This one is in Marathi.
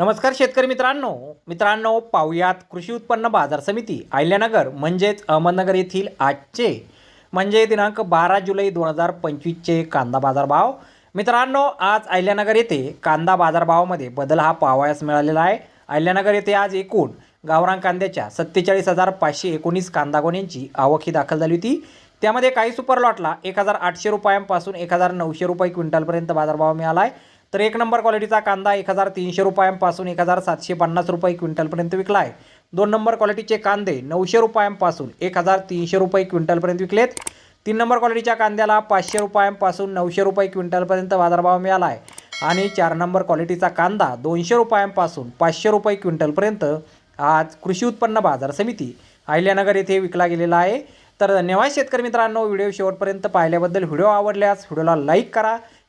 नमस्कार शेतकरी मित्रांनो. मित्रांनो पाहुयात कृषी उत्पन्न बाजार समिती अहिल्यानगर म्हणजेच अहमदनगर येथील आजचे म्हणजे दिनांक बारा जुलै दोन हजार पंचवीसचे कांदा बाजारभाव. मित्रांनो आज अहिल्यानगर येथे कांदा बाजारभावामध्ये बदल हा पाहावयास मिळालेला आहे. अहिल्यानगर येथे आज एकूण गावरान कांद्याच्या सत्तेचाळीस हजार पाचशे एकोणीस कांदा गोण्यांची आवक ही दाखल झाली होती. त्यामध्ये काही सुपर लॉटला एक हजार आठशे रुपयांपासून एक हजार नऊशे रुपये क्विंटलपर्यंत बाजारभाव मिळाला आहे. तर एक नंबर क्वालिटीचा कांदा एक हजार तीनशे रुपयांपासून एक हजार सातशे पन्नास रुपये क्विंटलपर्यंत विकला आहे. दोन नंबर क्वालिटीचे कांदे नऊशे रुपयांपासून एक हजार तीनशे रुपये क्विंटलपर्यंत विकलेत. तीन नंबर क्वालिटीच्या कांद्याला पाचशे रुपयांपासून नऊशे रुपये क्विंटलपर्यंत बाजारभाव मिळाला आहे. आणि चार नंबर क्वालिटीचा कांदा दोनशे रुपयांपासून पाचशे रुपये क्विंटलपर्यंत आज कृषी उत्पन्न बाजार समिती अहिल्यानगर येथे विकला गेलेला आहे. तर धन्यवाद शेतकरी मित्रांनो व्हिडिओ शेवटपर्यंत पाहिल्याबद्दल व्हिडिओ आवडल्यास व्हिडिओला लाईक करा